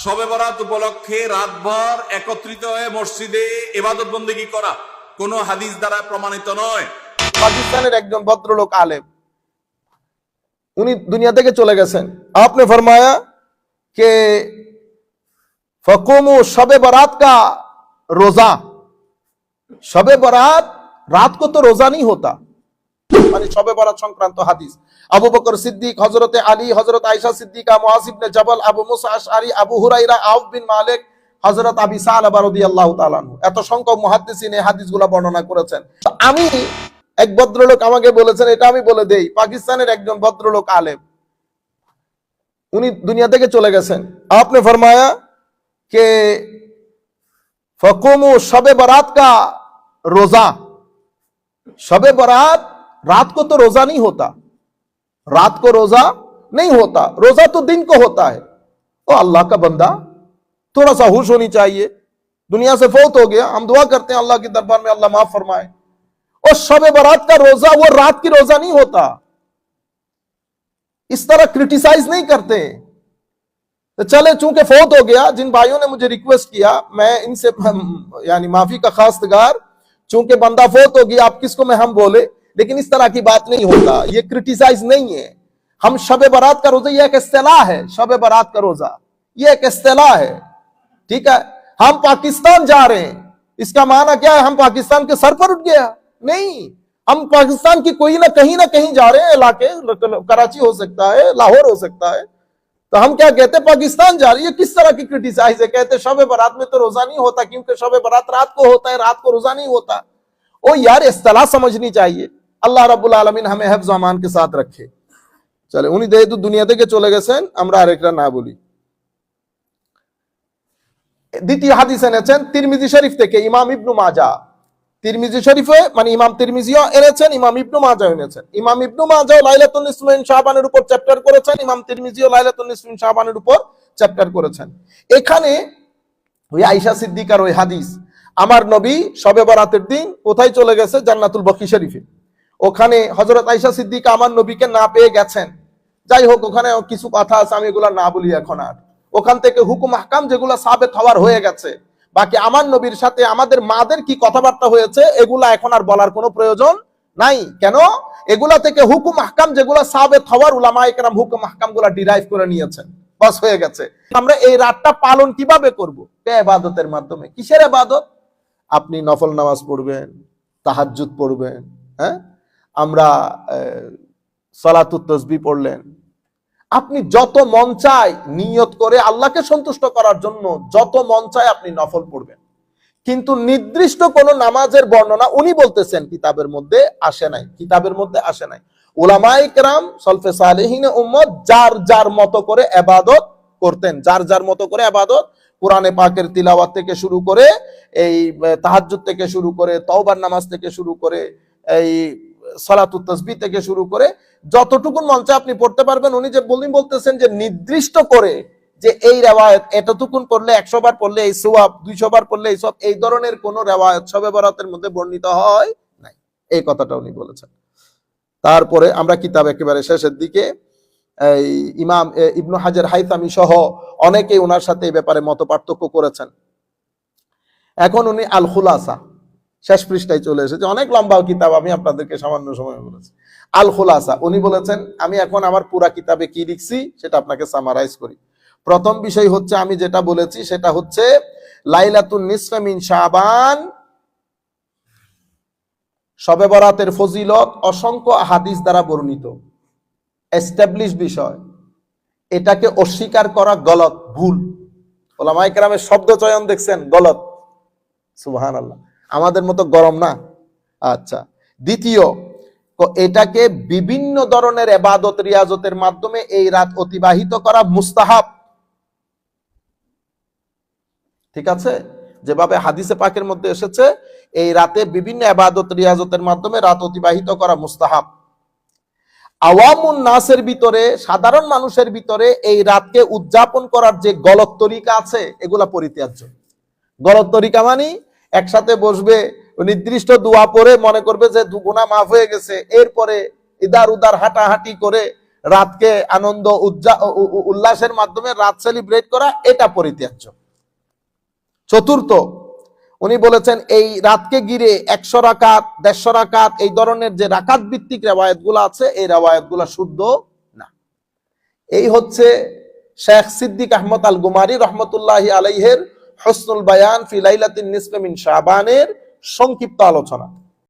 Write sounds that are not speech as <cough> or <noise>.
শবে বরাত উপলক্ষে রাতভর একত্রিত হয়ে মসজিদে এবাদত বন্দেগী করা কোনো হাদিস দ্বারা প্রমাণিত নয় পাকিস্তানের একজন ভদ্রলোক আলেম উনি দুনিয়া থেকে চলে গেছেন আপনি फरमाया कि फकुमु शब बारात का रोजा शब बारात रात को तो रोजा नहीं होता মানে সবে বরাত সংক্রান্ত হাদিস। আবু বকর সিদ্দিক হজরতে আলী হজরত আয়সা সিদ্দিকা মহাসিবনে জবল, আবু মুসাশ আশআরি, আবু হুরাইরা আউ বিন মালিক হজরত আবি সালাবা রাদিয়াল্লাহু তাআলা এত সংখ্যক মুহাদ্দিসিন এই হাদিসগুলো বর্ণনা করেছেন। আমি এক ভদ্রলোক আমাকে বলেছেন, এটা আমি বলে দেই, পাকিস্তানের একজন ভদ্রলোক আলেম। উনি দুনিয়া থেকে চলে গেছেন। আপনি ফরমায়া কে ফকুমু সবে বরাত কা রোজা। সবে বরাত रात को तो रोजा नहीं होता। रात को रोजा नहीं होता। रोजा तो दिन को होता है। तो अल्लाह का बंदा थोड़ा सा होश होनी चाहिए। दुनिया से फौत हो गया। हम दुआ करते हैं अल्लाह के दरबार में अल्लाह माफ़ फरमाए। और शब बारात का रोजा वो रात की रोजा नहीं होता। इस तरह क्रिटिसाइज नहीं करते। तो चले, चूँकि फौत हो गया, जिन भाइयों ने मुझे रिक्वेस्ट किया, मैं इनसे, <laughs> यानी माफ़ी का खासगार चूँकि बंदा फौत हो गया, आप किसको मैं हम बोले? लेकिन इस तरह की बात नहीं होता। ये क्रिटिसाइज नहीं है। हम शब बारात का रोजा, ये एक इस्तेलाह है। शब बारात का रोजा, ये एक इस्तेलाह है। ठीक है? हम पाकिस्तान जा रहे हैं। इसका माना क्या है? हम पाकिस्तान के सर पर उठ गया। नहीं, हम पाकिस्तान की कोई ना कहीं ना कहीं जा रहे हैं इलाके। कराची हो सकता है, लाहौर हो सकता है। तो हम क्या कहते हैं? पाकिस्तान जा रही है। किस तरह की क्रिटिसाइज है? कहते शब बारात में तो रोजा नहीं होता, क्योंकि शब बारात रात को होता है, रात को रोजा नहीं होता। ओ यार इस्तलाह समझनी चाहिए। আল্লাহ রাবুল আলমিন হামে হেফ জামানকে সাথ রাখে। চলে, উনি যেহেতু দুনিয়া থেকে চলে গেছেন, আমরা আরেকটা না বলি। দ্বিতীয় হাদিস এনেছেন তিরমিজি শরীফ থেকে, ইমাম ইবনু মাজা। তিরমিজি শরীফে মানে ইমাম তিরমিজিও এনেছেন, ইমাম ইবনু মাজা এনেছেন। ইমাম ইবনু মাজা লাইলাতুল ইসমিন শাহবানের উপর চ্যাপ্টার করেছেন, ইমাম তিরমিজিও লাইলাতুল ইসমিন শাহবানের উপর চ্যাপ্টার করেছেন। এখানে ওই আয়েশা সিদ্দিকার ওই হাদিস, আমার নবী শবে বরাতের দিন কোথায় চলে গেছে? জান্নাতুল বকি শরীফে। ওখানে হজরত আইসা সিদ্দিকা আমার নবীকে না পেয়ে গেছেন। যাই হোক ওখানে কিছু কথা আছে, আমি এগুলা না বলি এখন আর। ওখান থেকে হুকুম হাকাম যেগুলো সাবেত হওয়ার হয়ে গেছে, বাকি আমার নবীর সাথে আমাদের মাদের কি কথাবার্তা হয়েছে, এগুলা এখন আর বলার কোনো প্রয়োজন নাই। কেন? এগুলা থেকে হুকুম হাকাম যেগুলো সাবেত হওয়ার উলামা একরাম হুকুম হাকামগুলা ডিরাইভ করে নিয়েছেন। বাস হয়ে গেছে। আমরা এই রাতটা পালন কীভাবে করব? এবাদতের মাধ্যমে? কিসের এবাদত আপনি নফল নামাজ পড়বেন, তাহাজ্জুদ পড়বেন হ্যাঁ? আমরা সলাতুত তসবি পড়লেন। আপনি যত মন চায় নিয়ত করে আল্লাহকে সন্তুষ্ট করার জন্য যত মন চায় আপনি নফল পড়বেন। কিন্তু নির্দিষ্ট কোন নামাজের বর্ণনা উনি বলতেছেন কিতাবের মধ্যে আসে নাই, কিতাবের মধ্যে আসে নাই। ওলামাই কেরাম, সলফে সালেহিন উম্মত, যার যার মতো করে এবাদত করতেন, যার যার মতো করে আবাদত কোরআনে পাকের তিলাওয়াত থেকে শুরু করে, এই তাহাজ্জুদ থেকে শুরু করে, তওবার নামাজ থেকে শুরু করে, এই সালাতুত তসবি থেকে শুরু করে যতটুকুন মঞ্চে আপনি পড়তে পারবেন, উনি যে বলি বলতেছেন যে নির্দিষ্ট করে যে এই রেওয়ায়ত, এতটুকুন পড়লে একশো বার পড়লে এই সোয়াব দুইশো বার পড়লে এই সব এই ধরনের কোন রেওয়ায়ত সবে বরাতের মধ্যে বর্ণিত হয় নাই। এই কথাটা উনি বলেছেন। তারপরে আমরা কিতাব একেবারে শেষের দিকে, এই ইমাম ইবনু হাজার হাইতামি সহ অনেকেই ওনার সাথে এই ব্যাপারে মত পার্থক্য করেছেন। এখন উনি আল খুলাসা শেষ পৃষ্ঠায় চলে এসেছে। অনেক লম্বা কিতাব আমি আপনাদেরকে সামান্য সময় বলেছি। আল খুলাসা, উনি বলেছেন, আমি এখন আমার পুরা কিতাবে কি লিখছি সেটা আপনাকে সামারাইজ করি। প্রথম বিষয় হচ্ছে, আমি যেটা বলেছি সেটা হচ্ছে, লাইলাতুন নিসফে মিন শাবান। শবে বরাতের ফজিলত অসংখ্য হাদিস দ্বারা বর্ণিত। এস্টাবলিশ বিষয়। এটাকে অস্বীকার করা গলত, ভুল। ওলামাই কেরামের শব্দ চয়ন দেখছেন, গলত। সুবহান আল্লাহ আমাদের মতো গরম না? আচ্ছা। দ্বিতীয় এটাকে বিভিন্ন ধরনের এবাদত, রিয়াজতের মাধ্যমে এই রাত অতিবাহিত করা মুস্তাহাব। ঠিক আছে? যেভাবে হাদিসে পাকের মধ্যে এসেছে, এই রাতে বিভিন্ন এবাদত, রিয়াজতের মাধ্যমে রাত অতিবাহিত করা মুস্তাহাব। আওয়ামুন নাসের ভিতরে, সাধারণ মানুষের ভিতরে এই রাতকে উদযাপন করার যে গলত তরিকা আছে, এগুলা পরিত্যাজ্য। গলত তরিকা মানে একসাথে বসবে, নির্দিষ্ট দোয়া পরে মনে করবে যে দু গুণা মাফ হয়ে গেছে। এরপরে ইদার উদার হাঁটাহাঁটি করে রাতকে আনন্দ, উজ্জা উল্লাসের মাধ্যমে রাত সেলিব্রেট করা, এটা পরিত্যাজ্য। চতুর্থ, উনি বলেছেন, এই রাতকে গিরে একশো রাকাত, দেড়শো রাকাত, এই ধরনের যে রাকাত ভিত্তিক রেওয়ায়ত আছে, এই রেওয়ায়ত শুদ্ধ না। এই হচ্ছে শেখ সিদ্দিক আহমদ আল গুমারি রহমতুল্লাহ আলাইহের হসনুল বায়ান ফিলাইলাতিন নিসফে মিন শাবানের সংক্ষিপ্ত আলোচনা।